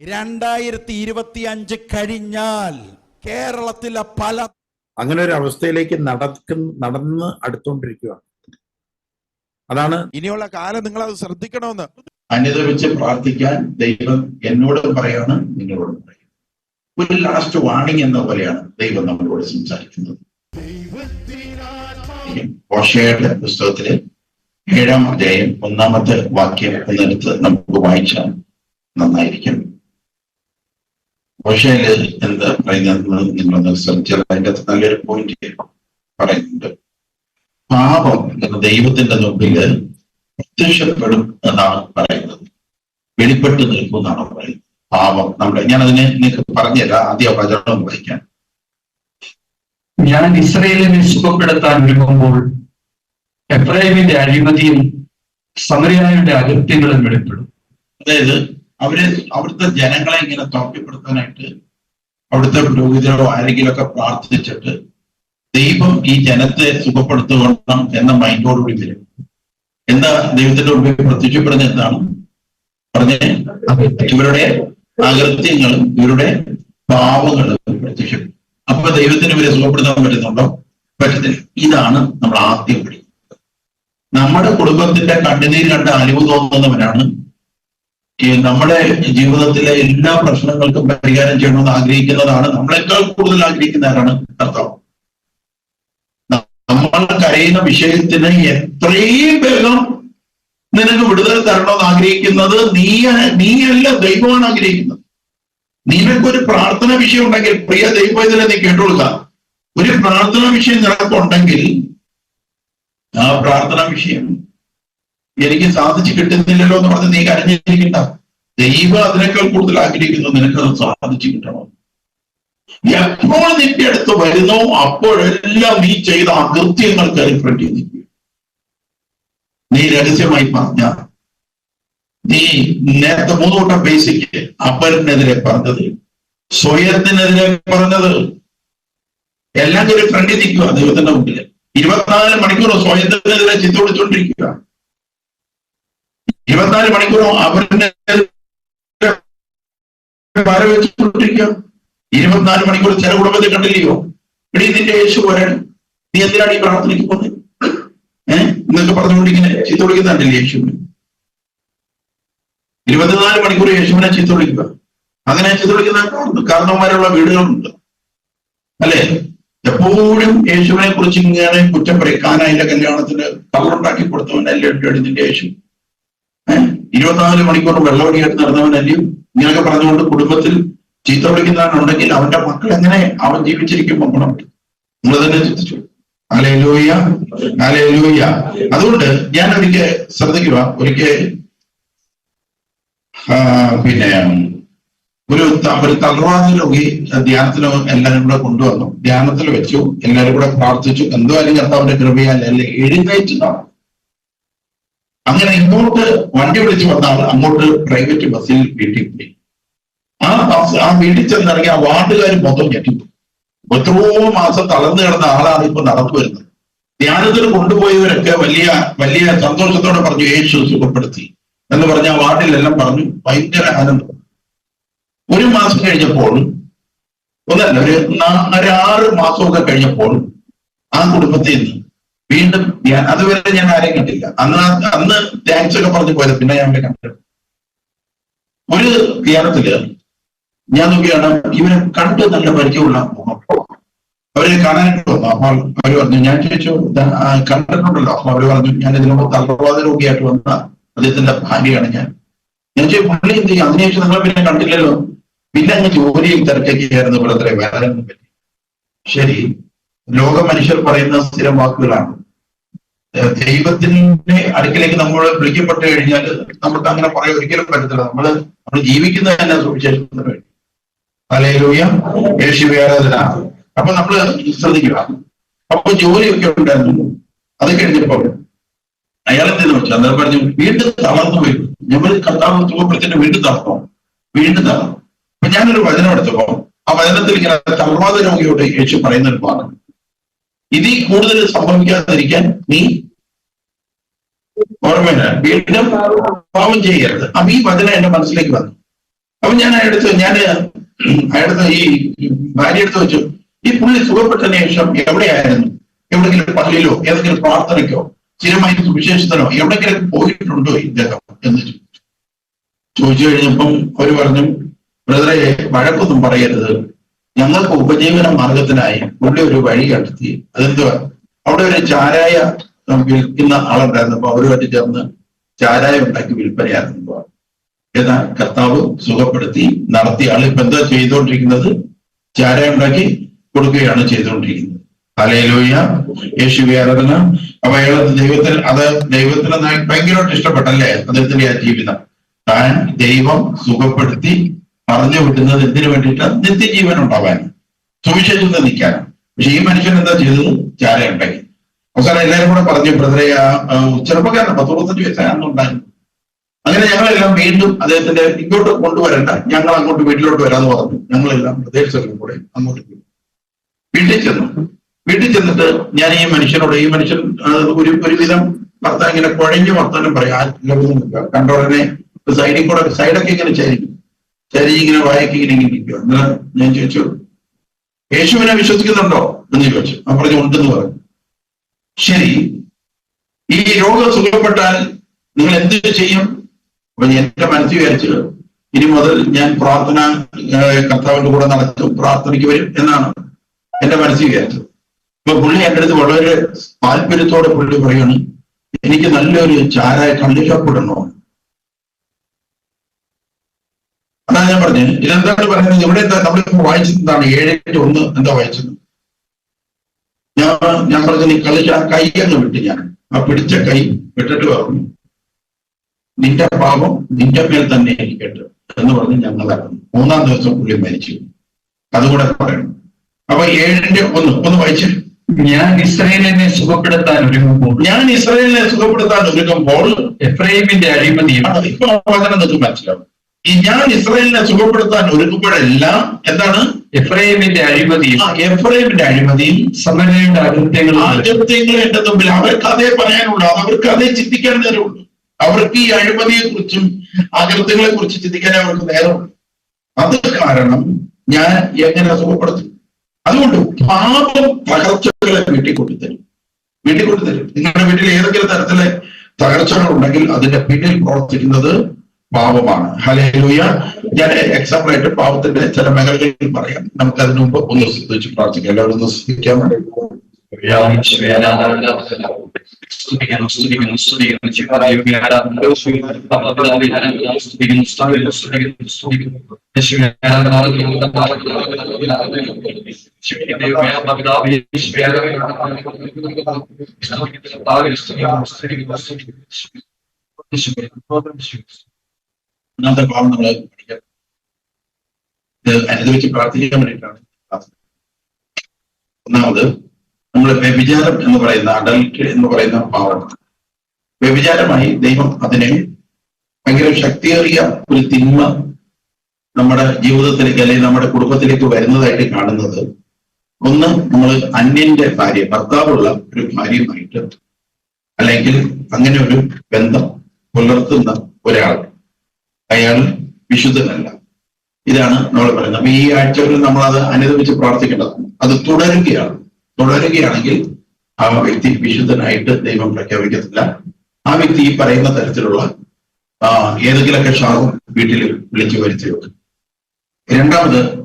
രണ്ടായിരത്തി ഇരുപത്തി അഞ്ച് കഴിഞ്ഞാൽ കേരളത്തിലെ പല അങ്ങനെ ഒരു അവസ്ഥയിലേക്ക് നടക്കുന്ന നടന്ന് അടുത്തുകൊണ്ടിരിക്കുകയാണ് അതാണ് ഇനിയുള്ള കാലം നിങ്ങൾ അത് ശ്രദ്ധിക്കണമെന്ന്. അനുദപിച്ച് പ്രാർത്ഥിക്കാൻ ദൈവം എന്നോട് പറയാണ് നിങ്ങളോട് പറയും. ഒരു ലാസ്റ്റ് വാണിംഗ് എന്ന പോലെയാണ് ദൈവം നമ്മളോട് സംസാരിക്കുന്നത്. ഓഷയുടെ പുസ്തകത്തിലെ ഏഴാം അധ്യായം ഒന്നാമത്തെ വാക്യം എന്നെടുത്ത് നമുക്ക് വായിച്ചാൽ നന്നായിരിക്കും. ഓഷയിൽ എന്താ പറയുന്നത് നിങ്ങളൊന്ന് ശ്രദ്ധിച്ചാൽ അതിന്റെ അകത്ത് നല്ലൊരു പോയിന്റ് പറയുന്നുണ്ട്. പാപം എന്ന ദൈവത്തിന്റെ മുമ്പിൽ പ്രത്യക്ഷപ്പെടും എന്നാണ് പറയുന്നത്. വെളിപ്പെട്ട് നിൽക്കും എന്നാണ് പറയുന്നത്. പാപം നമ്മുടെ ഞാൻ അതിനെ നിങ്ങൾക്ക് പറഞ്ഞുതരാം. ആദ്യ വചനം വായിക്കാൻ ഞാൻ ഇസ്രയേലിനെ സുഖപ്പെടുത്താൻ ഒരുങ്ങുമ്പോൾ എബ്രാഹിമിന്റെ അഴിമതിയും സമരയായുടെ അകൃത്യങ്ങളും വെളിപ്പെടും. അതായത് അവർ അവിടുത്തെ ജനങ്ങളെ ഇങ്ങനെ തോട്ടിപ്പെടുത്താനായിട്ട് അവിടുത്തെ പുരോഹിതരോ ആരെങ്കിലും ഒക്കെ പ്രാർത്ഥിച്ചിട്ട് ദൈവം ഈ ജനത്തെ സുഖപ്പെടുത്തണം എന്ന മൈൻഡോടുകൂടി വരും. എന്താ ദൈവത്തിന്റെ മുമ്പിൽ പ്രത്യക്ഷപ്പെടുന്ന എന്താണ്? പറഞ്ഞ ഇവരുടെ അകൃത്യങ്ങളും ഇവരുടെ പാവങ്ങളും പ്രത്യക്ഷപ്പെടും. അപ്പൊ ദൈവത്തിന് ഇവരെ സുഖപ്പെടുത്താൻ പറ്റുന്നുണ്ടോ? പറ്റത്തില്ല. ഇതാണ് നമ്മൾ ആദ്യം പഠിക്കുന്നത്. നമ്മുടെ കുടുംബത്തിന്റെ കണ്ണുനീര് കണ്ട് അനുഭവം തോന്നുന്നവരാണ് ഈ നമ്മുടെ ജീവിതത്തിലെ എല്ലാ പ്രശ്നങ്ങൾക്കും പരിഹാരം ചെയ്യണമെന്ന് ആഗ്രഹിക്കുന്നതാണ്. നമ്മളെക്കാൾ കൂടുതൽ ആഗ്രഹിക്കുന്ന ആരാണ്? കർത്താവ്. നമ്മൾ കരയുന്ന വിഷയത്തിന് എത്രയും വേഗം നിനക്ക് വിടുതൽ തരണമെന്ന് ആഗ്രഹിക്കുന്നത് നീ നീയല്ല ദൈവമാണ് ആഗ്രഹിക്കുന്നത്. നിനക്കൊരു പ്രാർത്ഥന വിഷയം ഉണ്ടെങ്കിൽ പ്രിയ ദൈവം ഇതിനെ നീ കേട്ടുകൊള്ളുക ഒരു പ്രാർത്ഥന വിഷയം നിനക്കുണ്ടെങ്കിൽ ആ പ്രാർത്ഥന വിഷയം എനിക്ക് സാധിച്ചു കിട്ടുന്നില്ലല്ലോ എന്ന് പറഞ്ഞ് നീ കരഞ്ഞിരിക്കണ്ട. ദൈവം അതിനേക്കാൾ കൂടുതൽ ആഗ്രഹിക്കുന്നു നിനക്ക് നിനക്കത് സാധിച്ചു കിട്ടണം. എപ്പോൾ നിന്റെ അടുത്ത് വരുന്നോ അപ്പോഴെല്ലാം നീ ചെയ്ത അകൃത്യങ്ങൾക്ക് റിഫ്രണ്ട് ചെയ്ത് നിൽക്കുക നീ രഹസ്യമായി പറഞ്ഞ നീ നേരത്തെ മൂന്ന് കൂട്ടം ബേസിക് അപ്പരനെതിരെ പറഞ്ഞത് സ്വയത്തിനെതിരെ പറഞ്ഞത്. എല്ലാം ഒരു ഫ്രണ്ടിൽ നിൽക്കുക ദൈവത്തിന്റെ മുമ്പിൽ. ഇരുപത്തിനാല് മണിക്കൂർ സ്വയത്തിനെതിരെ ചിന്ത വിളിച്ചുകൊണ്ടിരിക്കുക ഇരുപത്തിനാല് മണിക്കൂറും അവരുടെ വരവെച്ചുകൊണ്ടിരിക്കുക വെച്ചുകൊണ്ടിരിക്കുക ഇരുപത്തിനാല് മണിക്കൂർ ചില കുടുംബത്തെ കണ്ടില്ലയോ? ഇവിടെ നിന്റെ യേശു വരാൻ നീ എന്തിനാണ് ഈ പ്രാർത്ഥനയ്ക്ക് പോകുന്നത് ഏഹ് എന്നൊക്കെ പറഞ്ഞുകൊണ്ട് ഇങ്ങനെ ചീത്ത വിളിക്കുന്നുണ്ടല്ലേ യേശുവിനെ? ഇരുപത്തിനാല് മണിക്കൂർ യേശുവിനെ ചീത്ത വിളിക്കുക. അങ്ങനെ ചീത്ത വിളിക്കുന്ന കാരണവന്മാരുള്ള വീടുകളുണ്ട്. അല്ലെ? എപ്പോഴും യേശുവിനെ കുറിച്ച് ഇങ്ങനെ കുറ്റം പറയും. കാനായിന്റെ കല്യാണത്തിന് കവറുണ്ടാക്കി കൊടുത്തവനല്ലേ അടി നിന്റെ യേശു. ഇരുപത്തിനാല് മണിക്കൂർ വെള്ളമടിയായിട്ട് നടന്നവനല്ലയോ ഇങ്ങനെയൊക്കെ പറഞ്ഞുകൊണ്ട് കുടുംബത്തിൽ ചീത്ത വിളിക്കുന്നവനുണ്ടെങ്കിൽ അവന്റെ മക്കൾ എങ്ങനെ അവൻ ജീവിച്ചിരിക്കും നോക്കണം. നിങ്ങൾ തന്നെ ചിന്തിച്ചു. അലയിലൂയ അലയിലൂയ അതുകൊണ്ട് ഞാൻ ഒരിക്കൽ ശ്രദ്ധിക്കുക. ഒരിക്കൽ പിന്നെ ഒരു ഒരു തളർവാദ രോഗി ധ്യാനത്തിന് എല്ലാവരും കൂടെ കൊണ്ടുവന്നു. ധ്യാനത്തിൽ വെച്ചു. എല്ലാവരും കൂടെ പ്രാർത്ഥിച്ചു. എന്തോ അല്ലെങ്കിൽ കർത്താവിന്റെ കൃപയാൽ അല്ലെ എഴുന്നേറ്റ് നടന്നു അങ്ങനെ ഇങ്ങോട്ട് വണ്ടി വിളിച്ച് വന്നാൽ അങ്ങോട്ട് പ്രൈവറ്റ് ബസ്സിൽ വീട്ടിൽ പോയി. ആ ബസ് ആ വീട്ടിൽ ചെന്നിറങ്ങി ആ വാർഡുകാർ മൊത്തം ഞെട്ടിപ്പോയി എത്രയോ മാസം തളർന്നു കിടന്ന ആളാണ് ഇപ്പൊ നടന്നു വരുന്നത്. ധ്യാനത്തിന് കൊണ്ടുപോയവരൊക്കെ വലിയ വലിയ സന്തോഷത്തോടെ പറഞ്ഞു യേശു സുഖപ്പെടുത്തി. എന്ന് പറഞ്ഞ ആ വാർഡിലെല്ലാം പറഞ്ഞു ഭയങ്കര ആനന്ദം. ഒരു മാസം കഴിഞ്ഞപ്പോൾ ഒന്നല്ല ഒരു ഒരു ആറ് മാസമൊക്കെ കഴിഞ്ഞപ്പോൾ ആ കുടുംബത്തിൽ നിന്ന് വീണ്ടും ഞാൻ അതുവരെ ഞാൻ ആരെയും കണ്ടില്ല അന്ന് അന്ന് താങ്ക്സ് ഒക്കെ പറഞ്ഞു പോയത് പിന്നെ ഞാൻ കണ്ടു ഒരു ധ്യാനത്തിൽ ഞാൻ നോക്കിയാണ് ഇവരെ കണ്ട് നല്ല പരിചയമുള്ള അവരെ കാണാനായിട്ട് വന്നു. അപ്പോൾ അവർ പറഞ്ഞു ഞാൻ ചോദിച്ചു "ദാ, കണ്ടിട്ടുണ്ടല്ലോ. അപ്പൊ അവർ പറഞ്ഞു ഞാൻ ഇതിനോട് തളർവാദ രോഗിയായിട്ട് വന്ന അദ്ദേഹത്തിന്റെ ഭാര്യയാണ് ഞാൻ. ഞാൻ ചോദിച്ചു പുള്ളി എന്ത് ചെയ്യും? അതിനുശേഷം നിങ്ങളെ പിന്നെ കണ്ടില്ലല്ലോ? പിന്നെ അങ്ങ് ജോലിയും തിരക്കൊക്കെ ആയിരുന്നു ഇവിടെ അത്രയും വേറെ ഒന്നും പറ്റി ശരി ലോക മനുഷ്യർ പറയുന്ന സ്ഥിരം വാക്കുകളാണ്. ദൈവത്തിന്റെ അടുക്കിലേക്ക് നമ്മൾ വിളിക്കപ്പെട്ട് കഴിഞ്ഞാൽ നമുക്ക് അങ്ങനെ പറയാൻ ഒരിക്കലും പറ്റത്തില്ല. നമ്മൾ നമ്മൾ ജീവിക്കുന്നത് തന്നെ സുവിശേഷത്തിന് വേണ്ടി. അലയിലൂയ യേശു ആരാധന. അപ്പൊ നമ്മൾ ശ്രദ്ധിക്കുക. അപ്പൊ ജോലിയൊക്കെ ഉണ്ടായിരുന്നു. അത് കഴിഞ്ഞപ്പോൾ അയാൾ എന്തെന്ന് വെച്ചാൽ അന്നേരം പറഞ്ഞു വീണ്ടും തളർന്നു പോയി. ഞമ്മൾ കർത്താവ് സുഖപ്പെടുത്തിട്ട് വീണ്ടും തളർന്നു. വീണ്ടും തളർന്നു. അപ്പൊ ഞാനൊരു വചനം എടുത്തപ്പോ ആ വചനത്തിൽ ഇങ്ങനെ തളർവാദ രോഗിയോട് യേശു പറയുന്ന ഒരു ഭാഗം ഇതിൽ കൂടുതൽ സംഭവിക്കാതിരിക്കാൻ നീ ഓർമ്മയില്ല വീണ്ടും പാവം ചെയ്യരുത്. അപ്പൊ ഈ വചനം എന്റെ മനസ്സിലേക്ക് വന്നു. അപ്പൊ ഞാൻ അയാളടുത്ത് ഞാൻ അയാളടുത്ത് ഈ ഭാര്യ എടുത്ത് വെച്ചു ഈ പുള്ളി സുഖപ്പെട്ടതിന് ശേഷം എവിടെയായിരുന്നു? എവിടെങ്കിലും പള്ളിയിലോ ഏതെങ്കിലും പ്രാർത്ഥനയ്ക്കോ സ്ഥിരമായി സുവിശേഷത്തിനോ എവിടെങ്കിലും പോയിട്ടുണ്ടോ ഇദ്ദേഹം? എന്ന് ചോദിച്ചു കഴിഞ്ഞപ്പം അവർ പറഞ്ഞു ബ്രദറെ വഴക്കൊന്നും പറയരുത്. ഞങ്ങൾക്ക് ഉപജീവന മാർഗത്തിനായി പുള്ളി ഒരു വഴി കണ്ടെത്തി. അതെന്തുവാ? അവിടെ ഒരു ചാരായ വിൽക്കുന്ന ആളുണ്ടായിരുന്നു. അപ്പൊ അവരുമായിട്ട് ചേർന്ന് ചാരായ ഉണ്ടാക്കി വിൽപ്പനയായിരുന്നു. ഏതാ? കർത്താവ് സുഖപ്പെടുത്തി നടത്തിയ ആൾ ഇപ്പൊ എന്താ ചെയ്തുകൊണ്ടിരിക്കുന്നത് ചാരായ ഉണ്ടാക്കി കൊടുക്കുകയാണ് ചെയ്തുകൊണ്ടിരിക്കുന്നത് തലയിലൂയ യേശു ആരാധന അപ്പൊ അയാൾ ദൈവത്തിൽ അത് ദൈവത്തിന് ഭയങ്കരമായിട്ട് ഇഷ്ടപ്പെട്ടല്ലേ? അദ്ദേഹത്തിന്റെ ആ ജീവിതം. താൻ ദൈവം സുഖപ്പെടുത്തി പറഞ്ഞു വിട്ടുന്നത് എന്തിനു വേണ്ടിയിട്ട്? നിത്യജീവൻ ഉണ്ടാവാനും സുവിശേഷം നിൽക്കാനും. പക്ഷെ ഈ മനുഷ്യൻ എന്താ ചെയ്തത്? ചാരയുണ്ടായി അവസാനം എല്ലാവരും കൂടെ പറഞ്ഞു ബ്രദറെ ചെറുപ്പക്കാരൻ പത്ത് മുപ്പത്തഞ്ച് വയസ്സാണെന്നുണ്ടായിരുന്നു അങ്ങനെ ഞങ്ങളെല്ലാം വീണ്ടും അദ്ദേഹത്തിന്റെ ഇങ്ങോട്ട് കൊണ്ടുവരണ്ട. ഞങ്ങൾ അങ്ങോട്ട് വീട്ടിലോട്ട് വരാന്ന് പറഞ്ഞു. ഞങ്ങളെല്ലാം പ്രദേശത്തും കൂടെ അങ്ങോട്ട് പോയി. വീട്ടിൽ ചെന്നു. വീട്ടിൽ ചെന്നിട്ട് ഞാൻ ഈ മനുഷ്യനോട് ഈ മനുഷ്യൻ ഒരു ഒരുവിധം ഭർത്താവ് ഇങ്ങനെ കുഴഞ്ഞു വർത്താനം പറയാം ആ കണ്ടോടനെ സൈഡിൽ കൂടെ സൈഡൊക്കെ ഇങ്ങനെ ചരിക്കും. ചരി ഇങ്ങനെ വായക്ക് ഇങ്ങനെ ഞാൻ ചോദിച്ചു. യേശുവിനെ വിശ്വസിക്കുന്നുണ്ടോ? എന്ന് ചോദിച്ചു. ആ പറഞ്ഞു ഉണ്ടെന്ന് പറഞ്ഞു. ശരി. ഈ രോഗം സുഖപ്പെട്ടാൽ നിങ്ങൾ എന്ത് ചെയ്യും? അപ്പൊ എന്റെ മനസ്സിൽ വിചാരിച്ചു ഇനി മുതൽ ഞാൻ പ്രാർത്ഥന കർത്താവിന്റെ കൂടെ നടക്കും പ്രാർത്ഥനയ്ക്ക് വരും എന്നാണ് എന്റെ മനസ്സിൽ വിചാരിച്ചത്. ഇപ്പൊ പുള്ളി എന്റെ അടുത്ത് വളരെ താല്പര്യത്തോടെ പുള്ളി പറയാണ് എനിക്ക് നല്ലൊരു ചാരായ കള്ളി അതാണ് ഞാൻ പറഞ്ഞത്. ഇതെന്താണ് പറയുന്നത് ഇവിടെ നമ്മളിപ്പോ വായിച്ചത് എന്താണ് ഏഴിന്റെ ഒന്ന് എന്താ വായിച്ചത്? ഞാൻ ഞാൻ പറഞ്ഞു നീ കളിച്ച ആ കൈ അങ്ങ് വിട്ട് ഞാൻ. ആ പിടിച്ച കൈ വിട്ടിട്ട് പറഞ്ഞു. നിന്റെ പാപം നിന്റെ മേൽ തന്നെ ഇരിക്കട്ടെ എന്ന് പറഞ്ഞ് ഞങ്ങൾ ഇറങ്ങി മൂന്നാം ദിവസം പുള്ളി മരിച്ചു. അതുകൂടെ പറയണം. അപ്പൊ ഏഴിന്റെ ഒന്ന് ഒന്ന് വായിച്ചു. ഞാൻ ഇസ്രയേലിനെ സുഖപ്പെടുത്താൻ ഒരുങ്ങുമ്പോൾ ഞാൻ ഇസ്രയേലിനെ സുഖപ്പെടുത്താൻ ഒരുങ്ങുമ്പോൾ എഫ്രൈമിന്റെ അഴിമതിയാണ് ഇപ്പൊ വചനം നിങ്ങൾക്ക് മനസ്സിലാവും. ഈ ഞാൻ ഇസ്രായേലിനെ സുഖപ്പെടുത്താൻ ഒരുങ്ങുമ്പോഴെല്ലാം എന്താണ്? എഫ്രൈമിന്റെ അഴിമതി എഫ്രൈമിന്റെ അഴിമതി സമരയുടെ അകൃത്യങ്ങൾ അകൃത്യങ്ങൾ എന്റെ മുമ്പിൽ. അവർക്ക് അതേ പറയാനുള്ളൂ. അവർക്ക് അതേ ചിന്തിക്കാൻ നേരമുള്ളൂ അവർക്ക് ഈ അഴിമതിയെ കുറിച്ചും അകൃത്യങ്ങളെ കുറിച്ച് ചിന്തിക്കാൻ അവർക്ക് നേരമുള്ളൂ അത് കാരണം ഞാൻ എങ്ങനെ സുഖപ്പെടുത്തും? അതുകൊണ്ട് പാപം തകർച്ചകളെ വീട്ടിക്കൊണ്ടു തരും വീട്ടിക്കൊണ്ടു തരും നിങ്ങളുടെ വീട്ടിൽ ഏതെങ്കിലും തരത്തിലെ തകർച്ചകൾ ഉണ്ടെങ്കിൽ അതിന്റെ പിന്നിൽ പ്രവർത്തിക്കുന്നത് പാപമാണ്. ഹലേലൂയ ഞാൻ എക്സാമ്പിൾ ആയിട്ട് പാപത്തിന്റെ ചില മേഖലകളിൽ പറയാം. നമുക്ക് അതിനു മുമ്പ് ഒന്ന് ശ്രദ്ധിച്ച് പ്രാർത്ഥിക്കാം. എല്ലാവരും ഒന്ന് ശ്രദ്ധിക്കാൻ വേണ്ടി ഒന്നാമത്തെ പാവം നമ്മൾ പഠിക്കാം. ഇത് അനുഭവിച്ച് പ്രാർത്ഥിക്കാൻ വേണ്ടിയിട്ടാണ് ഒന്നാമത് നമ്മൾ വ്യഭിചാരം എന്ന് പറയുന്ന അഡൽട്ട് എന്ന് പറയുന്ന പാവമാണ് വ്യഭിചാരമായി ദൈവം അതിനെ ഭയങ്കര ശക്തിയേറിയ ഒരു തിന്മ നമ്മുടെ ജീവിതത്തിലേക്ക് അല്ലെങ്കിൽ നമ്മുടെ കുടുംബത്തിലേക്ക് വരുന്നതായിട്ട് കാണുന്നത് ഒന്ന് നമ്മൾ അന്യന്റെ ഭാര്യ ഭർത്താവുള്ള ഒരു ഭാര്യയുമായിട്ട് അല്ലെങ്കിൽ അങ്ങനെ ഒരു ബന്ധം പുലർത്തുന്ന ഒരാൾ അയാൾ വിശുദ്ധനല്ല. ഇതാണ് നമ്മൾ പറയുന്നത്. അപ്പൊ ഈ ആഴ്ചകളിൽ നമ്മൾ അത് അനുദമിച്ച് പ്രാർത്ഥിക്കേണ്ടതാണ്. അത് തുടരുകയാണ്. തുടരുകയാണെങ്കിൽ ആ വ്യക്തി വിശുദ്ധനായിട്ട് ദൈവം പ്രഖ്യാപിക്കത്തില്ല. ആ വ്യക്തി ഈ പറയുന്ന തരത്തിലുള്ള ഏതെങ്കിലുമൊക്കെ ശാപം വീട്ടിൽ വിളിച്ചു വരുത്തി രണ്ടാമത്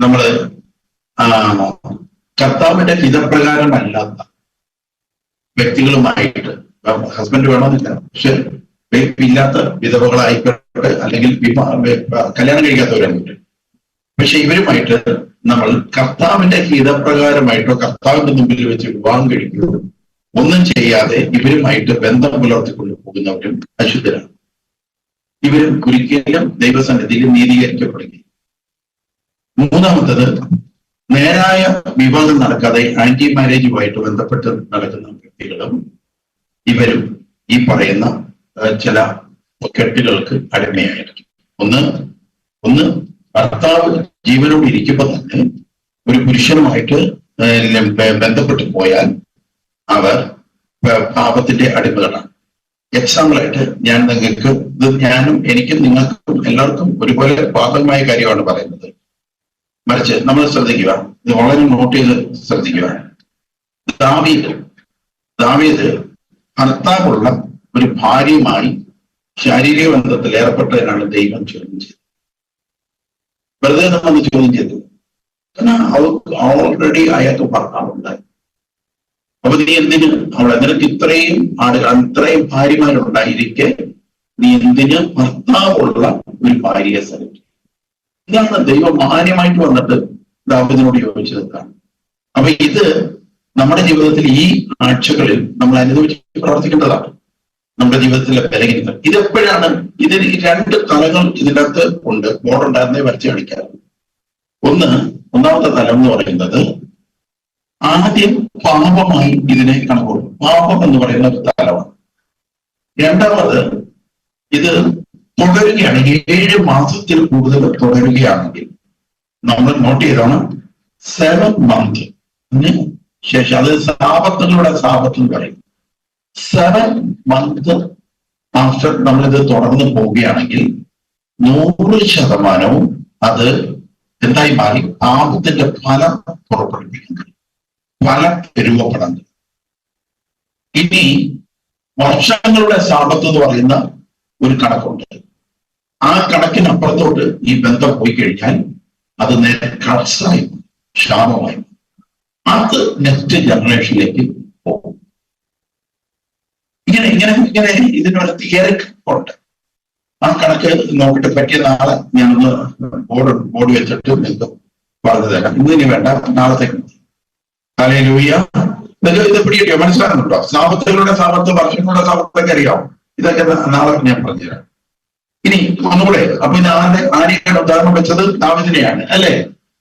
നമ്മൾ കർത്താവിന്റെ ഹിതപ്രകാരമല്ലാത്ത വ്യക്തികളുമായിട്ട് ഹസ്ബൻഡ് വേണമെന്നില്ല. പക്ഷെ ഇല്ലാത്ത വിധവകളായിക്കോട്ടെ അല്ലെങ്കിൽ കല്യാണം കഴിക്കാത്തവരായിക്കോട്ടെ പക്ഷെ ഇവരുമായിട്ട് നമ്മൾ കർത്താവിന്റെ ഹിതപ്രകാരമായിട്ടോ കർത്താവിന്റെ മുമ്പിൽ വെച്ച് വിവാഹം കഴിക്കുകയോ ഒന്നും ചെയ്യാതെ ഇവരുമായിട്ട് ബന്ധം പുലർത്തിക്കൊണ്ട് പോകുന്നവരും അശുദ്ധരാണ്. ഇവരും ഒരിക്കലും ദൈവസന്നിധിയിൽ നീതീകരിക്കപ്പെടുകയും മൂന്നാമത്തത് നേരായ വിവാഹം നടക്കാതെ ആന്റി മാരേജുമായിട്ട് ബന്ധപ്പെട്ട് നടക്കുന്ന വ്യക്തികളും ഇവരും ഈ പറയുന്ന ചില കെട്ടുകൾക്ക് അടിമയായിരിക്കും. ഒന്ന് ഒന്ന് ഭർത്താവ് ജീവനോട് ഇരിക്കുമ്പോൾ തന്നെ ഒരു പുരുഷനുമായിട്ട് ബന്ധപ്പെട്ടു പോയാൽ അവർ പാപത്തിന്റെ അടിമകളാണ്. എക്സാമ്പിൾ ആയിട്ട് ഞാൻ നിങ്ങൾക്ക് ഇത് ഞാനും എനിക്കും നിങ്ങൾക്കും എല്ലാവർക്കും ഒരുപോലെ ബാധകമായ കാര്യമാണ് പറയുന്നത്. മറിച്ച് നമ്മൾ ശ്രദ്ധിക്കുക ഇത് വളരെ നോട്ട് ചെയ്ത് ശ്രദ്ധിക്കുക. ദാവീദ് ദാവീദ് ഭർത്താവുള്ള ഒരു ഭാര്യയുമായി ശാരീരിക ബന്ധത്തിൽ ഏർപ്പെട്ടതിനാണ് ദൈവം ചോദ്യം ചെയ്തത് വെറുതെ നമ്മൾ ചോദ്യം ചെയ്തു. അവൾക്ക് ഓൾറെഡി അയാൾക്ക് ഭർത്താവുണ്ടായി. അപ്പൊ നീ എന്തിന്? അവളെ നിനക്ക് ഇത്രയും ആളുകൾ ഇത്രയും ഭാര്യമാരുണ്ടായിരിക്കെ നീ എന്തിന് ഭർത്താവുള്ള ഒരു ഭാര്യയെ സെലക്ട് ഇതാണ് ദൈവം മാന്യമായിട്ട് വന്നിട്ട് ദാവത്തിനോട് യോജിച്ചതാണ് അപ്പൊ ഇത് നമ്മുടെ ജീവിതത്തിൽ ഈ ആഴ്ചകളിൽ നമ്മൾ അനുഭവിച്ച് പ്രവർത്തിക്കേണ്ടതാണ്. നമ്മുടെ ജീവിതത്തിലെ ബലഹീനത ഇതെപ്പോഴാണ്? ഇതിന് രണ്ട് തലങ്ങൾ ഇതിന്റെ അകത്ത് ഉണ്ട് ബോർഡുണ്ടായിരുന്നേ വരച്ച് കാണിക്കാറ് ഒന്ന് ഒന്നാമത്തെ തലം എന്ന് പറയുന്നത് ആദ്യം പാപമായി ഇതിനെ കണക്കൂടും പാപം എന്ന് പറയുന്ന ഒരു തലമാണ്. രണ്ടാമത് ഇത് തുടരുകയാണ്. ഏഴ് മാസത്തിൽ കൂടുതൽ തുടരുകയാണെങ്കിൽ നമ്മൾ നോട്ട് ചെയ്താണ് സെവൻ മന്ത് ശേഷം അത് സാപത്തുകളുടെ സാപത്ത് എന്ന് പറയും. സെവൻ മന്ത് ആഫ്റ്റർ നമ്മളിത് തുടർന്ന് പോവുകയാണെങ്കിൽ നൂറ് ശതമാനവും അത് എന്തായി മാറി? പാപത്തിന്റെ ഫലം പുറപ്പെടുവിക്കുന്നത് ഫലം രൂപപ്പെടുന്നത് ഇനി വർഷങ്ങളുടെ സാപത്ത് എന്ന് പറയുന്ന ഒരു കണക്കുണ്ട്. ആ കണക്കിനപ്പുറത്തോട്ട് ഈ ബന്ധം പോയി കഴിഞ്ഞാൽ അത് നേരെ കർസായി ശാപമായി അത് നെക്സ്റ്റ് ജനറേഷനിലേക്ക് ഇങ്ങനെ ഇങ്ങനെ ഇങ്ങനെ ഇതിനൊരു തിയറിക് ഉണ്ട്. ആ കണക്ക് നോക്കിയിട്ട് പറ്റിയ നാളെ ഞാനൊന്ന് ബോർഡ് ബോർഡ് വെച്ചിട്ട് നിങ്ങൾക്ക് പറഞ്ഞു തരാം. ഇന്ന് ഇനി വേണ്ട നാളത്തേക്ക്. അല്ലെ ലൂയ ഇതൊക്കെ ഇത് പിടികിട്ടിയോ മനസ്സിലാകുന്നുണ്ടോ? സാമ്പത്തുകളുടെ സാമ്പത്ത് വർഷങ്ങളുടെ സാമ്പത്തൊക്കെ അറിയാം ഇതൊക്കെ നാളെ ഞാൻ പറഞ്ഞുതരാം ഇനി ഒന്നുകൂടെ അപ്പൊ ഇത് ആരുടെ ആരെയാണ് ഉദാഹരണം വെച്ചത്? ദാവിദിനെയാണ് അല്ലെ?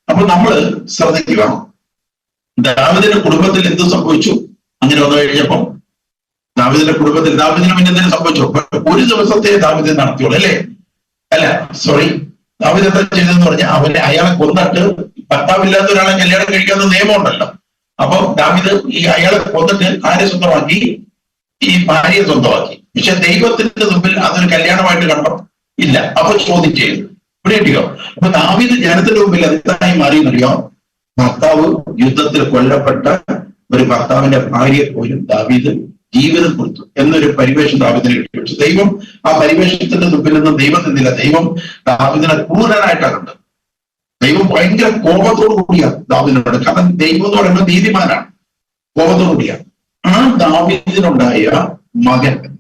അപ്പൊ നമ്മൾ ശ്രദ്ധിക്കുക. ദാവിദിന്റെ കുടുംബത്തിൽ എന്ത് സംഭവിച്ചു? അങ്ങനെ വന്നു കഴിഞ്ഞപ്പം ദാവിദിന്റെ കുടുംബത്തിൽ ദാവിദിന് പിന്നെ എന്തെങ്കിലും സംഭവിച്ചു? ഒരു ദിവസത്തെ ദാവിദ് നടത്തിയുള്ളൂ അല്ലേ? അല്ല സോറി ദാവിദ് എന്താ ചെയ്തതെന്ന് പറഞ്ഞാൽ അവനെ അയാളെ കൊന്നിട്ട് ഭർത്താവില്ലാത്ത ഒരാളെ കല്യാണം കഴിക്കാത്ത നിയമമുണ്ടല്ലോ. അപ്പൊ ദാവിദ് ഈ അയാളെ കൊന്നിട്ട് ആരെ സ്വന്തമാക്കി ഈ ഭാര്യയെ സ്വന്തമാക്കി. പക്ഷെ ദൈവത്തിന്റെ മുമ്പിൽ അതൊരു കല്യാണമായിട്ട് കണ്ടോ? ഇല്ല. അപ്പൊ ചോദ്യം ചെയ്തു ഇവിടെ കിട്ടിയോ അപ്പൊ ദാവിദ് ജനത്തിന്റെ മുമ്പിൽ എന്തായി മാറിയെന്നറിയോ? ഭർത്താവ് യുദ്ധത്തിൽ കൊല്ലപ്പെട്ട ഒരു ഭർത്താവിന്റെ ഭാര്യയെ പോലും ദാവീദ് ജീവിതം കൊടുത്തു എന്നൊരു പരിവേഷം ദാവിദിനെ കിട്ടി. പക്ഷെ ദൈവം ആ പരിവേഷത്തിന്റെ മുമ്പിൽ നിന്ന് ദൈവം നിന്നില്ല ദൈവം ദാവിദിനെ ക്രൂരനായിട്ടാണ് കണ്ടത് ദൈവം ഭയങ്കര കോപത്തോടു കൂടിയാണ് ദാവിദിനോട്. കാരണം ദൈവം എന്ന് പറയുമ്പോൾ നീതിമാനാണ്. കോപത്തോടു കൂടിയാണ് ആ ദാവിദിനുണ്ടായ മകൻ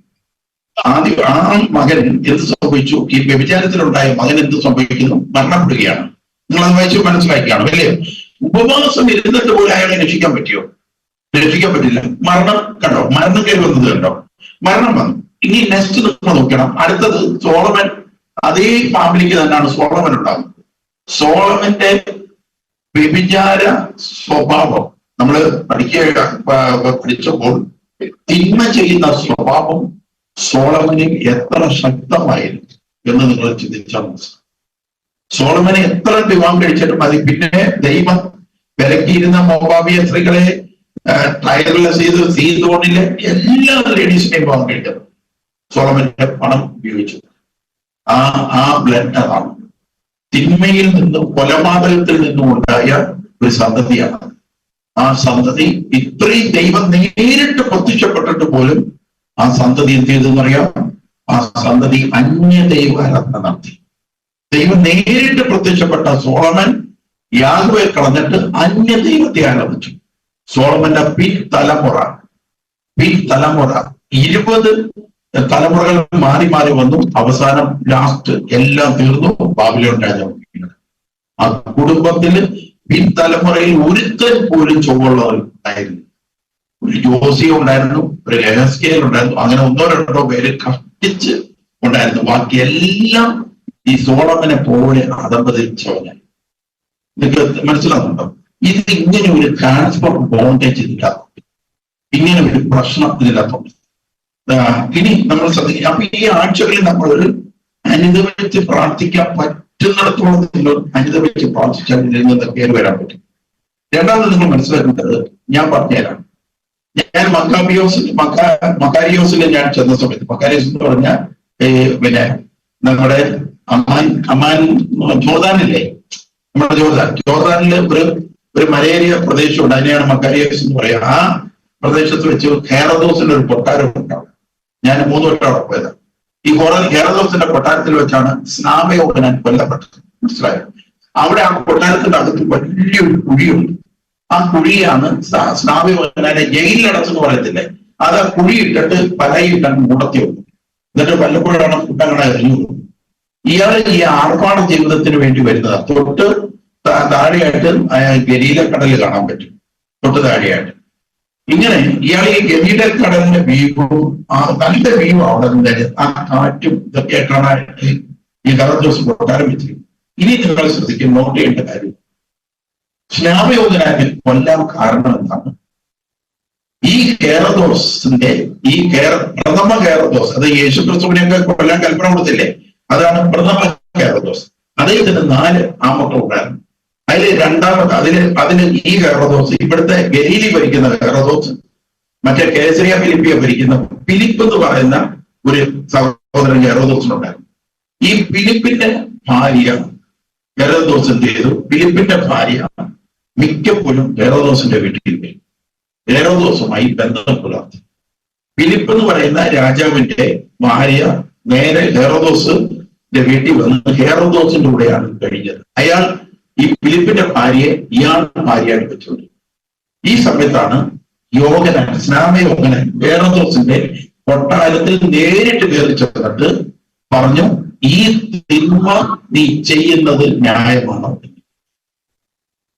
ആദ്യം ആ മകൻ എന്ത് സംഭവിച്ചു? ഈ വ്യഭിചാരത്തിലുണ്ടായ മകൻ എന്ത് സംഭവിക്കുന്നു? മരണപ്പെടുകയാണ്. നിങ്ങൾ അത് വായിച്ച് മനസ്സിലാക്കിയാണ്? അല്ലേ? ഉപവാസം ഇരുന്നിട്ട് പോലും അയാളെ രക്ഷിക്കാൻ പറ്റിയോ? രക്ഷിക്കാൻ പറ്റില്ല. മരണം കണ്ടോ? മരണം കയറി വന്നത് കണ്ടോ? മരണം വന്നു. ഇനി നെക്സ്റ്റ് നമ്മൾ നോക്കണം. അടുത്തത് സോളമൻ അതേ ഫാമിലിക്ക് തന്നെയാണ് സോളമൻ ഉണ്ടാകുന്നത്. സോളമന്റെ വ്യഭിചാര സ്വഭാവം നമ്മൾ പഠിക്കുക പഠിച്ചപ്പോൾ തിന്മ ചെയ്യുന്ന സ്വഭാവം സോളമനിൽ എത്ര ശക്തമായിരുന്നു എന്ന് നിങ്ങൾ ചിന്തിച്ചാൽ മനസ്സിലാവും. സോളമനെ എത്ര വിവാഹം കഴിച്ചിട്ടും അത് പിന്നെ ദൈവം വിലക്കിയിരുന്ന മോബാബിയ സ്ത്രീകളെ ട്രയർലെസ് ചെയ്ത് സീതോണിലെ എല്ലാ ലേഡീസിനെയും പണം കഴിക്കുന്നത് സോളമന്റെ പണം ഉപയോഗിച്ചു. ആ ആ ബ്ലഡ് അതാണ്. തിന്മയിൽ നിന്നും കൊലപാതകത്തിൽ നിന്നും ഉണ്ടായ ഒരു സന്തതിയാണ്. ആ സന്തതി ഇത്രയും ദൈവം നേരിട്ട് പ്രത്യക്ഷപ്പെട്ടിട്ട് പോലും ആ സന്തതി എന്ത് ചെയ്തെന്നറിയാം ആ സന്തതി അന്യ ദൈവാരാധന നടത്തി. ദൈവം നേരിട്ട് പ്രത്യക്ഷപ്പെട്ട സോളമൻ യാഗുവെ കളഞ്ഞിട്ട് അന്യ ദൈവത്തെ ആരാധിച്ചു. സോളമന്റെ പി തലമുറ പി തലമുറ. ഇരുപത് തലമുറകൾ മാറി മാറി വന്നു. അവസാനം ലാസ്റ്റ് എല്ലാം തീർന്നു. ബാബിലോൺ രാജാവ് ആ കുടുംബത്തിൽ പി തലമുറയിൽ ഒരുത്തൻ പോലും ചൊവ്വുള്ളവരുണ്ടായിരുന്നു ഒരു ജോസിയ ഉണ്ടായിരുന്നു ഒരു ലഹസ്കേൽ ഉണ്ടായിരുന്നു അങ്ങനെ ഒന്നോ രണ്ടോ പേര് കഷ്ടിച്ച് ഉണ്ടായിരുന്നു. ബാക്കി എല്ലാം ഈ സോളമനെ പോലെ അതമ്പതിച്ചവനെ നിങ്ങൾക്ക് മനസ്സിലാകുന്നുണ്ടോ ഇത് ഇങ്ങനെ ഒരു ട്രാൻസ്പോർട്ട് ബോണ്ടേജ് ഇതിനകത്തുണ്ട് ഇങ്ങനെ ഒരു പ്രശ്നം ഇതിനകത്തുണ്ട്. ഇനി നമ്മൾ ശ്രദ്ധിക്കുക. അപ്പൊ ഈ ആഴ്ചകളിൽ നമ്മൾ ഒരു അനുദവിച്ച് പ്രാർത്ഥിക്കാൻ പറ്റുന്നിടത്തോളം നിങ്ങൾ അനുദവിച്ച് പ്രാർത്ഥിച്ചാൽ നിന്ന് കയറി വരാൻ പറ്റും. രണ്ടാമത് നിങ്ങൾ മനസ്സിലാക്കേണ്ടത് ഞാൻ പറഞ്ഞുതരാം. ഞാൻ മക്കാബിയോസ് മക്കാരിയോസിൽ ഞാൻ ചെന്ന സമയത്ത് മക്കാരിയോസ് എന്ന് പറഞ്ഞാൽ പിന്നെ നമ്മുടെ അമാൻ അമാൻ ജോർദാനില്ലേ? നമ്മുടെ ജോർദാൻ. ജോർദാനിലെ ഒരു ഒരു മലേറിയ പ്രദേശമുണ്ട്. അതിനെയാണ് മക്കാരിയസ് എന്ന് പറയുക. ആ പ്രദേശത്ത് വെച്ച് ഹേറദോസിന്റെ ഒരു കൊട്ടാരം ഉണ്ടാവും. ഞാൻ മൂന്ന് വട്ടം അവിടെ പോയത്. ഈ ഹോറ ഹേറദോസിന്റെ കൊട്ടാരത്തിൽ വെച്ചാണ് സ്നാപയോഹനാൻ കൊല്ലപ്പെട്ടത്. മനസ്സിലായോ? അവിടെ ആ കൊട്ടാരത്തിന്റെ അകത്ത് വലിയൊരു കുഴിയുണ്ട്. ആ കുഴിയാണ് സ്നാപയോഹനാനെ ജയിലിലടച്ചെന്ന് പറയത്തില്ലേ? അത് ആ കുഴി ഇട്ടിട്ട് പലയിട്ടാണ് മുടത്തി വന്നു. എന്നിട്ട് വല്ലപ്പോഴാണ് കൂട്ടങ്ങളെ എറിഞ്ഞു പോകും. ഇയാൾ ഈ ആർഭാട ജീവിതത്തിന് വേണ്ടി വരുന്നത്. തൊട്ട് താഴെയായിട്ട് ആ ഗലീല കടൽ കാണാൻ പറ്റും. തൊട്ട് താഴെയായിട്ട്. ഇങ്ങനെ ഇയാൾ ഈ ഗരീല കടലിന്റെ വ്യൂവും ആ നല്ല വ്യൂ അവിടെ നിന്ന് ആ കാറ്റും ഇതൊക്കെ കാണാനായിട്ട് ഈ ദിവസം കൊട്ടാരം വെച്ചിരിക്കും ഇനി നിങ്ങൾ ശ്രദ്ധിക്കും നോട്ട് ചെയ്യേണ്ട കാര്യം. സ്നാപയോഗനായ കൊല്ലാൻ കാരണം എന്താണ്? ഈ കേരദോസിന്റെ ഈ കേര പ്രഥമ കേരദോസ് അത് യേശു ക്രിസ്തുവിനെയൊക്കെ കൊല്ലാൻ കൽപ്പന കൊടുത്തില്ലേ? അതാണ് പ്രഥമ കേരദോസ് അദ്ദേഹത്തിന് നാല് ആമക്കൾ ഉണ്ടായിരുന്നു അതിൽ രണ്ടാമത് അതിന് അതിന് ഈ കേരദോസ് ഇവിടുത്തെ ഗലീലി ഭരിക്കുന്ന കേരദോസ് മറ്റേ കേസരിയ ഫിലിപ്പിയെ ഭരിക്കുന്ന ഫിലിപ്പ് എന്ന് പറയുന്ന ഒരു സഹോദരൻ കേരദോസിനുണ്ടായിരുന്നു ഈ ഫിലിപ്പിന്റെ ഭാര്യ ഹെറോദോസ് എന്ത് ചെയ്തു? ഫിലിപ്പിന്റെ ഭാര്യ മിക്കപ്പോഴും ഹെറോദോസിന്റെ വീട്ടിൽ വരും. ഹെറോദോസുമായി ബന്ധം പുലർത്തി. ഫിലിപ്പ് എന്ന് പറയുന്ന രാജാവിന്റെ ഭാര്യ നേരെ ഹെറോദോസിന്റെ വീട്ടിൽ വന്ന് ഹെറോദോസിന്റെ കൂടെയാണ് കഴിഞ്ഞത്. അയാൾ ഫിലിപ്പിന്റെ ഭാര്യയെ ഇയാൾ ഭാര്യയായിട്ട് വെച്ചുകൊണ്ട്. ഈ സമയത്താണ് യോഗനൻ സ്നാമയോഗനൻ വേറെ കൊട്ടാരത്തിൽ നേരിട്ട് കയറി ചെന്നിട്ട് പറഞ്ഞു ഈ തിന്മ നീ ചെയ്യുന്നത് ന്യായമാണോ.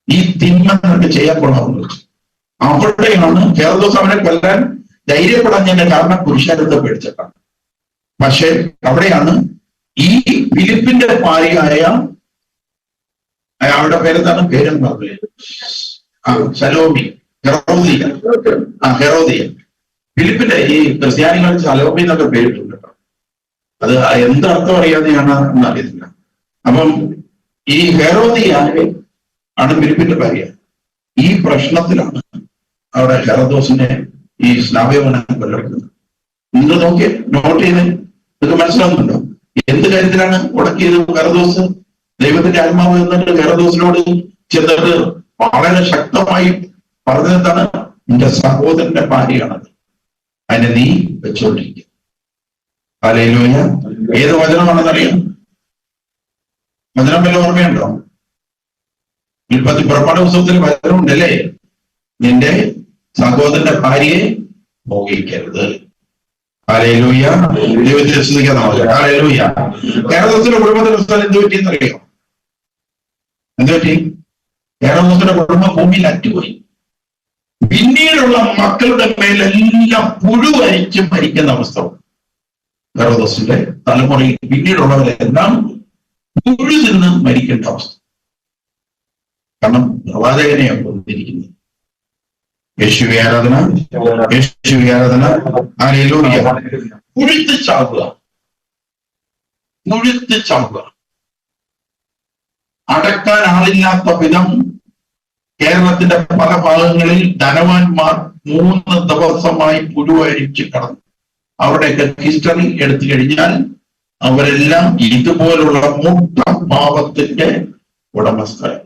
ഈ തിന്മ നിനക്ക് ചെയ്യാൻ കൊള്ളാമെന്ന് ചോദിച്ചു അവിടെയാണ് ഹെറോദോസ് അവനെ കൊല്ലാൻ ധൈര്യപ്പെടാഞ്ഞതിന്റെ കാരണം പുരുഷാരത്തെ പേടിച്ചിട്ടാണ് പക്ഷെ അവിടെയാണ് ഈ ഫിലിപ്പിന്റെ ഭാര്യയായ അവരുടെ പേരെന്താണ്? പേരും പറഞ്ഞത് ആ സലോമി. ഫിലിപ്പിന്റെ ഈ ക്രിസ്ത്യാനികൾ സലോമി എന്നൊക്കെ പേരിട്ടുണ്ട് അത് എന്തർത്ഥം അറിയാതെ ഞാൻ എന്ന് അറിയത്തില്ല. അപ്പം ഈ ഹെറോദിയായ ആണ് ഫിലിപ്പിന്റെ ഭാര്യ. ഈ പ്രശ്നത്തിലാണ് അവിടെ ഹെറദോസിനെ ഈ സ്നാവ്യവനം കൊല്ലപ്പെടുന്നത്. നിങ്ങൾ നോക്കിയേ നോട്ട് ചെയ്ത്. നിങ്ങൾക്ക് മനസ്സിലാവുന്നുണ്ടോ? എന്ത് കാര്യത്തിലാണ് ഉടക്കിയത് ഹെറദോസ്? ദൈവത്തിന്റെ ആത്മാവ് എന്നിട്ട് ഹെറദോസിനോട് ചെന്നിട്ട് വളരെ ശക്തമായി പറഞ്ഞെന്താണ് നിന്റെ സഹോദരന്റെ ഭാര്യയാണത്. അതിനെ നീ വെച്ചോണ്ടിരിക്കുക. അലയിലൂയ ഏത് വചനമാണെന്നറിയാം? വചനം വല്ല ഓർമ്മയുണ്ടോ? ഉൽപ്പത്തി പുറപ്പാട് പുസ്തകത്തിൽ വചനമുണ്ടല്ലേ? നിന്റെ സഹോദരന്റെ ഭാര്യയെ ഭോഗിക്കരുത്. ഹാലേലൂയ ദൈവത്തെ ശ്രദ്ധിക്കാൻ നമുക്ക് ഹാലേലൂയ കേരളത്തിന്റെ കുടുംബത്തിന്റെ സ്ഥലം എന്ത് പറ്റിയെന്നറിയോ? എന്ത് പറ്റി കേരളത്തിന്റെ കുടുംബം ഭൂമിയിൽ അറ്റുപോയി. പിന്നീടുള്ള മക്കളുടെ മേലെല്ലാം പുഴുവരിച്ച് ഭരിക്കുന്ന അവസ്ഥ. കേരളത്തിന്റെ തലമുറയിൽ പിന്നീടുള്ളവരെല്ലാം പുഴു തിന്ന് മരിക്കേണ്ട അവസ്ഥ. കാരണം പ്രവാചകനെയാണ് കൊന്നിരിക്കുന്നത് യേശു ആരാധന? യേശു ആരാധന? ആരെയല്ലോ പുഴുത്ത് ചാവുക. മുഴുത്ത് ചാവുക. അടക്കാൻ ആളില്ലാത്ത വിധം കേരളത്തിന്റെ പല ഭാഗങ്ങളിൽ ധനവാന്മാർ മൂന്ന് ദിവസമായി പുഴുവരിച്ച് കടന്നു. അവരുടെയൊക്കെ ഹിസ്റ്ററി എടുത്തു കഴിഞ്ഞാൽ അവരെല്ലാം ഇതുപോലുള്ള മുട്ട ഭാവത്തിന്റെ ഉടമസ്ഥരായി.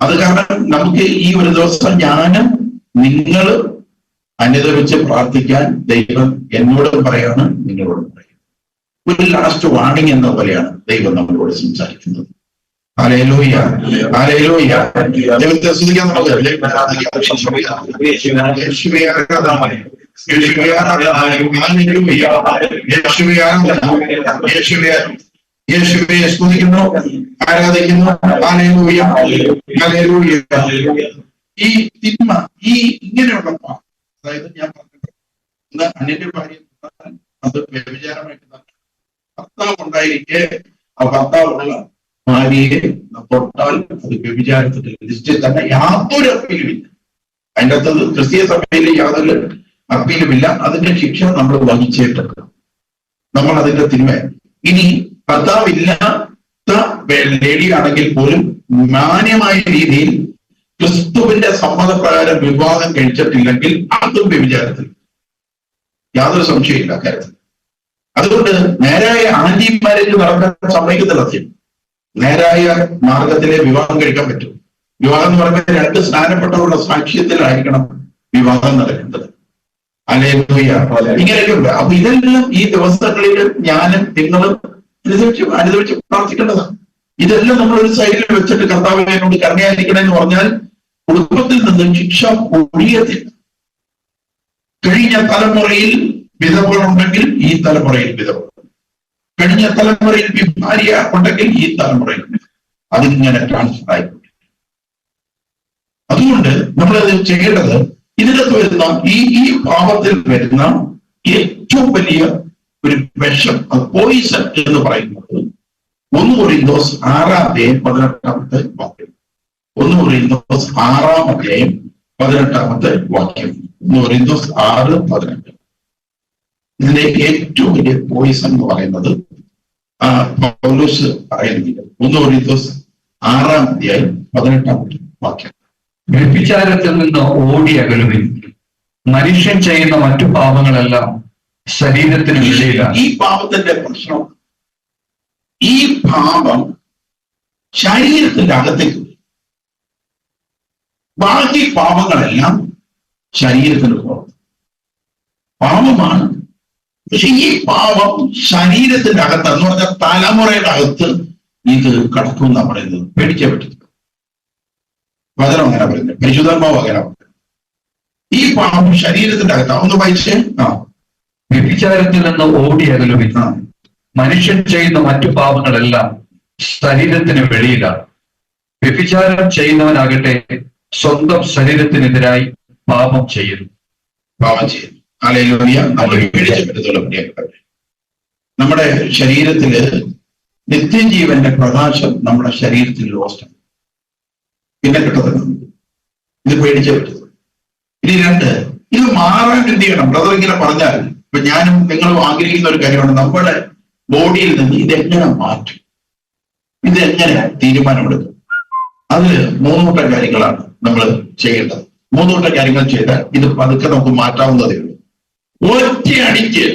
അത് കാരണം നമുക്ക് ഈ ഒരു ദിവസം ഞാനും നിങ്ങൾ അനുദവിച്ച് പ്രാർത്ഥിക്കാൻ ദൈവം എന്നോടും പറയാണ് നിങ്ങളോടും പറയാണ് ഒരു ലാസ്റ്റ് വാണിംഗ് എന്ന പോലെയാണ് ദൈവം നമ്മളോട് സംസാരിക്കുന്നത്. യേശുവെ സ്തുതിക്കുന്നു ആരാധിക്കുന്നു. ഹല്ലേലൂയ ഹല്ലേലൂയ ഈ തിന്മ ഈ ഇങ്ങനെയുള്ള അതായത് ഞാൻ പറഞ്ഞത് ഇന്ന് അന്യന്റെ ഭാര്യ അത് വ്യഭിചാരമായിട്ട് ഭർത്താവ് ഉണ്ടായിരിക്കെ ആ ഭർത്താവുള്ള ഭാര്യയെ തൊട്ടാൽ അത് വ്യഭിചാരത്തിന്റെ ലിസ്റ്റിൽ തന്നെ യാതൊരു അപ്പീലുമില്ല അതിന്റെ അകത്ത് ക്രിസ്തീയ സഭയിൽ യാതൊരു അപ്പീലുമില്ല അതിന്റെ ശിക്ഷ നമ്മൾ വഹിച്ചേട്ടുണ്ട് നമ്മൾ അതിന്റെ തിന്മ. ഇനി ഭർത്താവില്ലാത്ത ലേഡിയാണെങ്കിൽ പോലും മാന്യമായ രീതിയിൽ ക്രിസ്തുവിന്റെ സമ്മതപ്രകാരം വിവാഹം കഴിച്ചിട്ടില്ലെങ്കിൽ അതും വ്യഭിചാരത്തിൽ. യാതൊരു സംശയമില്ല കാര്യത്തിൽ. അതുകൊണ്ട് നേരായ ആന്റിമാരേജ് നടക്കാൻ സമ്മതിക്കത്തില്ല അധികം നേരായ മാർഗത്തിലെ വിവാഹം കഴിക്കാൻ പറ്റും. വിവാഹം എന്ന് പറയുമ്പോൾ രണ്ട് സ്നാനപ്പെട്ടവരുടെ സാക്ഷ്യത്തിലായിരിക്കണം വിവാഹം നടക്കേണ്ടത്. അല്ലേലൂയ ഇങ്ങനെയൊക്കെ ഉണ്ട്. അപ്പൊ ഇതെല്ലാം ഈ ദിവസങ്ങളിൽ ഞാനും നിങ്ങളും അനുസരിച്ച് അനുസരിച്ച് പ്രാർത്ഥിക്കേണ്ടതാണ്. ഇതെല്ലാം നമ്മൾ ഒരു സൈഡിൽ വെച്ചിട്ട് കർത്താവ് എന്നോട് കരുണയായിരിക്കണം എന്ന് പറഞ്ഞാൽ കുടുംബത്തിൽ നിന്നും ശിക്ഷ ഒഴിയത്തില്ല. കഴിഞ്ഞ തലമുറയിൽ വിധവകളുണ്ടെങ്കിൽ ഈ തലമുറയിൽ വിധവ. കഴിഞ്ഞ തലമുറയിൽ ഭാര്യ ഉണ്ടെങ്കിൽ ഈ തലമുറയിൽ അതിങ്ങനെ ട്രാൻസ്ഫർ ആയിട്ടുണ്ട് അതുകൊണ്ട് നമ്മളത് ചെയ്യേണ്ടത് ഇതിനകത്ത് വരുന്ന ഈ ഈ ഭാവത്തിൽ വരുന്ന ഏറ്റവും വലിയ ഒരു വിഷം അത് പോയിസൺ എന്ന് പറയുന്നത് ഒന്ന് കൊറിന്തോസ് ആറാം അധ്യായം പതിനെട്ടാമത്തെ വാക്യം. ഒന്ന് കൊറിന്തോസ് ആറാം അധ്യായം പതിനെട്ടാമത്തെ വാക്യം. ഒന്ന് കൊറിന്തോസ് ആറ് പതിനെട്ട്. ഇതിന്റെ ഏറ്റവും വലിയ പോയിസൺ എന്ന് പറയുന്നത് പൗലോസ് ആയിരുന്നില്ല ഒന്ന് കൊറിന്തോസ് ആറാം അധ്യായം പതിനെട്ടാം വാക്യം. വ്യഭിചാരത്തിൽ നിന്ന് ഓടി അകലുവിൻ. മനുഷ്യൻ ചെയ്യുന്ന മറ്റു പാപങ്ങളെല്ലാം ശരീരത്തിന് വിലയിലാണ്. ഈ പാപത്തിന്റെ പ്രശ്നം ഈ പാപം ശരീരത്തിന്റെ അകത്തേക്ക് ബാക്കി പാപങ്ങളെല്ലാം ശരീരത്തിന് പുറത്ത് പാപമാണ് പക്ഷെ ഈ പാപം ശരീരത്തിന്റെ അകത്ത് എന്ന് പറഞ്ഞാൽ തലമുറയുടെ അകത്ത് ഇത് കടക്കും എന്നാ പറയുന്നത് പേടിക്കാൻ പറ്റത്തില്ല വചനം അങ്ങനെ പറയുന്നത് പരിശുദ്ധാത്മാവ് അങ്ങനെ പറയുന്നത് ഈ പാപം ശരീരത്തിന്റെ അകത്ത് ഒന്ന് വായിച്ചേ. ആ. വ്യഭിചാരത്തിൽ നിന്ന് ഓടി അകലുവിൻ. മനുഷ്യൻ ചെയ്യുന്ന മറ്റു പാപങ്ങളെല്ലാം ശരീരത്തിന് വെളിയിലാണ് വ്യഭിചാരം ചെയ്യുന്നവനാകട്ടെ സ്വന്തം ശരീരത്തിനെതിരായി പാപം ചെയ്യുന്നു. പാപം ചെയ്യുന്നു. അലയിലൂയ പേടിച്ച പറ്റത്തുള്ള നമ്മുടെ ശരീരത്തിൽ നിത്യജീവന്റെ പ്രകാശം നമ്മുടെ ശരീരത്തിൽ ലോസ്റ്റാണ്. പിന്നെ കിട്ടത്തില്ല. ഇത് പേടിച്ചേ പറ്റത്തുള്ളൂ. ഇനി രണ്ട് ഇത് മാറാൻ എന്ത് ചെയ്യണം? ബ്രദർ ഇങ്ങനെ പറഞ്ഞാൽ ഇപ്പൊ ഞാനും നിങ്ങളും ആഗ്രഹിക്കുന്ന ഒരു കാര്യമാണ്. നമ്മുടെ ബോഡിയിൽ നിന്ന് ഇതെങ്ങനെ മാറ്റും? ഇതെങ്ങനെ തീരുമാനമെടുക്കും? അതിൽ മൂന്നൂട്ടം കാര്യങ്ങളാണ് നമ്മൾ ചെയ്യേണ്ടത്. മൂന്നൂട്ടം കാര്യങ്ങൾ ചെയ്താൽ ഇത് പതുക്കെ നമുക്ക് മാറ്റാവുന്നതേ ഒറ്റയടിക്ക്.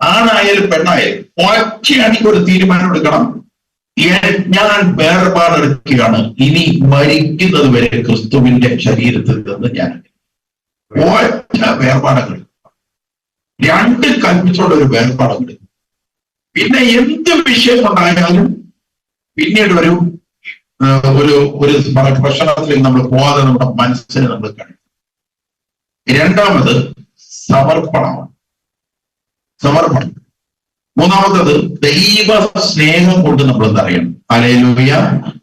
ആണായാലും പെണ്ണായാലും ഒറ്റയടിക്ക് ഒരു തീരുമാനം എടുക്കണം. ഞാൻ വേർപാടെടുക്കുകയാണ് ഇനി മരിക്കുന്നത് വരെ ക്രിസ്തുവിന്റെ ശരീരത്തിൽ നിന്ന് ഞാൻ ഒറ്റ വേർപാടങ്ങൾ രണ്ട് കൽപ്പിച്ചുള്ള ഒരു വേർപാടങ്ങൾ പിന്നെ എന്ത് വിഷയം ഉണ്ടായാലും പിന്നീട് ഒരു ഒരു ഒരു ഭക്ഷണത്തിലേക്ക് നമ്മൾ പോവാതെ നമ്മുടെ മനസ്സിനെ നമ്മൾ കഴിയും രണ്ടാമത് സമർപ്പണമാണ് സമർപ്പണം. മൂന്നാമത്തത് ദൈവ സ്നേഹം കൊണ്ട് നമ്മൾ എന്തറിയണം അലയിലൂയ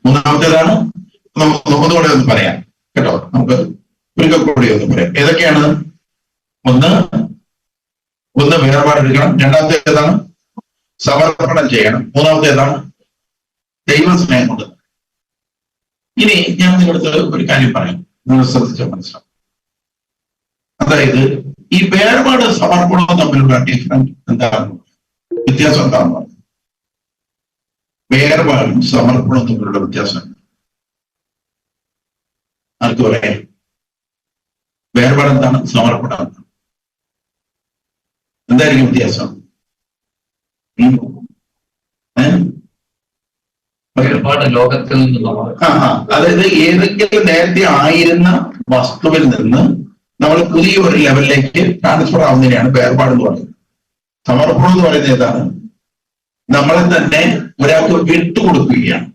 മൂന്നാമത്തേതാണ് ഒന്നുകൂടെ ഒന്ന് പറയാം. കേട്ടോ നമുക്ക് ഒരിക്കൽ ഒന്ന് പറയാം. ഏതൊക്കെയാണ്? ഒന്ന് ഒന്ന് വേർപാടെടുക്കണം. രണ്ടാമത്തെ ഏതാണ് സമർപ്പണം ചെയ്യണം. മൂന്നാമത്തേതാണ് ദൈവ സ്നേഹം കൊണ്ട്. ഇനി ഞാൻ നിങ്ങളുടെ ഒരു കാര്യം പറയാം. നിങ്ങൾ ശ്രദ്ധിച്ച മനസ്സിലാവും. അതായത് ഈ വേർപാട് സമർപ്പണവും തമ്മിലുള്ള ഡിഫറന്റ് എന്താണ്? വ്യത്യാസം എന്താണെന്ന് പറഞ്ഞു വേർപാടും സമർപ്പണവും തമ്മിലുള്ള വ്യത്യാസം ആർക്ക് പറയാം? വേർപാട് എന്താണ്? സമർപ്പണം എന്താണ്? എന്തായിരിക്കും വ്യത്യാസം? ലോകത്തിൽ നിന്ന്. അതായത് ഏതെങ്കിലും നേരത്തെ ആയിരുന്ന വസ്തുവിൽ നിന്ന് നമ്മൾ പുതിയ ഒരു ലെവലിലേക്ക് ട്രാൻസ്ഫർ ആവുന്നതിനെയാണ് വേർപാട് എന്ന് പറയുന്നത്. സമർപ്പണം എന്ന് പറയുന്നത് ഏതാണ്? നമ്മളെ തന്നെ ഒരാൾക്ക് വിട്ടുകൊടുക്കുകയാണ്.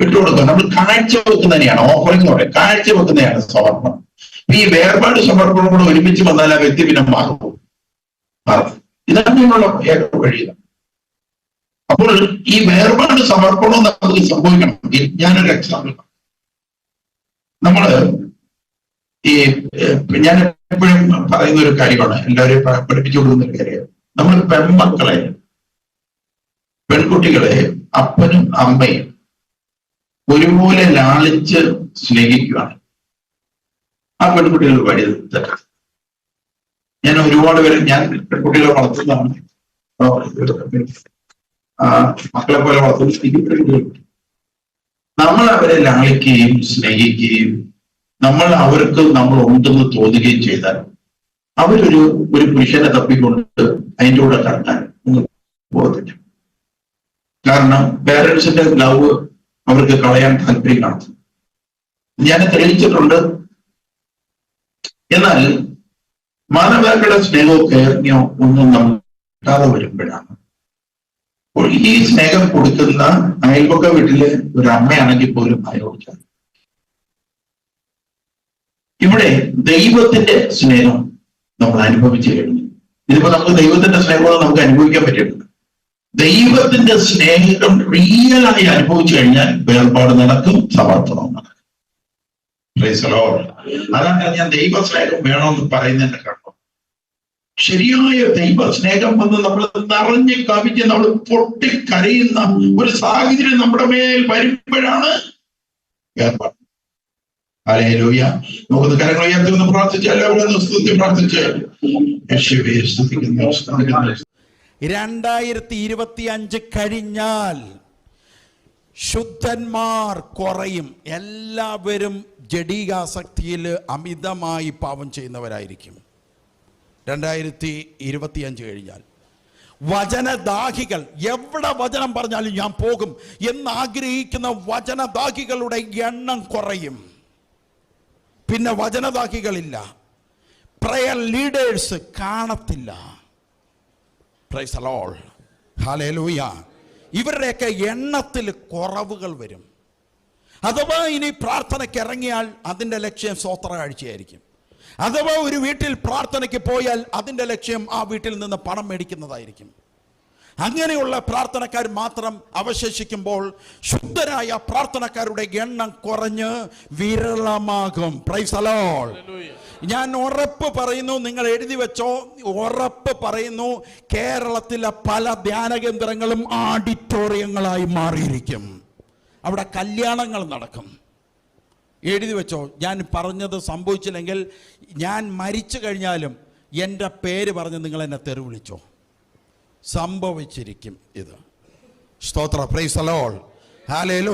വിട്ടുകൊടുക്കുക. നമ്മൾ കാഴ്ച വെക്കുന്നതിനെയാണ് ഓഫറിംഗ് എന്ന് പറയുന്നത്. കാഴ്ച വെക്കുന്നതാണ് സമർപ്പണം. ഈ വേർപാട് സമർപ്പണം കൂടെ ഒരുമിച്ച് വന്നാൽ ആ വ്യക്തി പിന്നെ മാറും. ഇതാണ് നിന്നുള്ള ഏക വഴി. അപ്പോൾ ഈ വേർപാട് സമർപ്പണം നമുക്ക് സംഭവിക്കണം ഞാനൊരു എക്സാമ്പിൾ നമ്മൾ ഈ ഞാൻ എപ്പോഴും പറയുന്ന ഒരു കാര്യമാണ്. എല്ലാവരെയും പഠിപ്പിച്ചു കൊടുക്കുന്ന ഒരു കാര്യം. നമ്മൾ പെൺമക്കളെ പെൺകുട്ടികളെ അപ്പനും അമ്മയും ഒരുപോലെ ലാളിച്ച് സ്നേഹിക്കുകയാണ് ആ പെൺകുട്ടികൾ വഴി ഞാൻ ഒരുപാട് പേര് ഞാൻ പെൺകുട്ടികളെ വളർത്തുന്നതാണ്. മക്കളെ പോലെ വളർത്തുന്ന നമ്മൾ അവരെ ലാളിക്കുകയും സ്നേഹിക്കുകയും നമ്മൾ അവർക്ക് നമ്മൾ ഉണ്ടെന്ന് തോന്നുകയും ചെയ്താൽ അവരൊരു ഒരു പുരുഷനെ തപ്പിക്കൊണ്ട് അതിന്റെ കൂടെ കണ്ടാൽ പോകത്തില്ല. കാരണം പേരൻസിന്റെ ലവ് അവർക്ക് കളയാൻ താല്പര്യം കാണും ഞാൻ തെളിയിച്ചിട്ടുണ്ട്. എന്നാൽ മാതാപിതാക്കളുടെ സ്നേഹവും കയറിയോ ഒന്നും നമ്മൾ കിട്ടാതെ വരുമ്പോഴാണ്. ഈ സ്നേഹം കൊടുക്കുന്ന അയൽപക്ക വീട്ടിലെ ഒരു അമ്മയാണെങ്കിൽ പോലും അയോഗ്യ ഇവിടെ ദൈവത്തിന്റെ സ്നേഹം നമ്മൾ അനുഭവിച്ചു കഴിഞ്ഞു. ഇതിപ്പോ നമുക്ക് ദൈവത്തിന്റെ സ്നേഹം നമുക്ക് അനുഭവിക്കാൻ പറ്റിയിട്ടുണ്ട് ദൈവത്തിന്റെ സ്നേഹം റിയലായി അനുഭവിച്ചു കഴിഞ്ഞാൽ വേർപാട് നടക്കും സമർപ്പണം നടക്കും. അതാണ് ഞാൻ ദൈവ സ്നേഹം വേണമെന്ന് പറയുന്നതിന്റെ കാരണം. ശരിയായ ദൈവ സ്നേഹം വന്ന് നമ്മൾ നിറഞ്ഞ് കവിഞ്ഞ് നമ്മൾ പൊട്ടിക്കരയുന്ന ഒരു സാഹചര്യം നമ്മുടെ മേൽ വരുമ്പോഴാണ് വേർപാട്. ഹല്ലേലൂയ. നമുക്ക് കരങ്ങൾ ഉയർത്തി ഒന്ന് പ്രാർത്ഥിച്ച് എല്ലാവരും സ്തുതി പ്രാർത്ഥിച്ച്. രണ്ടായിരത്തി ഇരുപത്തി അഞ്ച് കഴിഞ്ഞാൽ ശുദ്ധന്മാർ കുറയും. എല്ലാവരും ജഡീകാസക്തിയിൽ അമിതമായി പാപം ചെയ്യുന്നവരായിരിക്കും. രണ്ടായിരത്തി ഇരുപത്തി അഞ്ച് കഴിഞ്ഞാൽ. വചനദാഹികൾ എവിടെ വചനം പറഞ്ഞാലും ഞാൻ പോകും. എന്നാഗ്രഹിക്കുന്ന വചനദാഹികളുടെ എണ്ണം കുറയും. പിന്നെ വചനദാഹികളില്ല പ്രയർ ലീഡേഴ്സ് കാണത്തില്ല. പ്രൈസ് അലോൾ ഹാലേലൂയ ഇവരുടെയൊക്കെ എണ്ണത്തിൽ കുറവുകൾ വരും. അഥവാ ഇനി പ്രാർത്ഥനയ്ക്ക് ഇറങ്ങിയാൽ അതിന്റെ ലക്ഷ്യം സ്വോത്ര കാഴ്ചയായിരിക്കും. അഥവാ ഒരു വീട്ടിൽ പ്രാർത്ഥനയ്ക്ക് പോയാൽ അതിന്റെ ലക്ഷ്യം ആ വീട്ടിൽ നിന്ന് പണം മേടിക്കുന്നതായിരിക്കും. അങ്ങനെയുള്ള പ്രാർത്ഥനക്കാർ മാത്രം അവശേഷിക്കുമ്പോൾ ശുദ്ധരായ പ്രാർത്ഥനക്കാരുടെ എണ്ണം കുറഞ്ഞ് വിരളമാകും. പ്രൈസ് അലോൾ ഞാൻ ഉറപ്പ് പറയുന്നു നിങ്ങൾ എഴുതി വെച്ചോ ഉറപ്പ് പറയുന്നു കേരളത്തിലെ പല ധ്യാന കേന്ദ്രങ്ങളും ആഡിറ്റോറിയങ്ങളായി മാറിയിരിക്കും. അവിടെ കല്യാണങ്ങൾ നടക്കും. എഴുതി വെച്ചോ ഞാൻ പറഞ്ഞത് സംഭവിച്ചില്ലെങ്കിൽ ഞാൻ മരിച്ചു കഴിഞ്ഞാലും എന്റെ പേര് പറഞ്ഞ് നിങ്ങൾ എന്നെ തെറി വിളിച്ചോ സംഭവിച്ചിരിക്കും ഇത്. സ്തോത്ര. പ്രൈസ് അലോൾ ഹാലേലു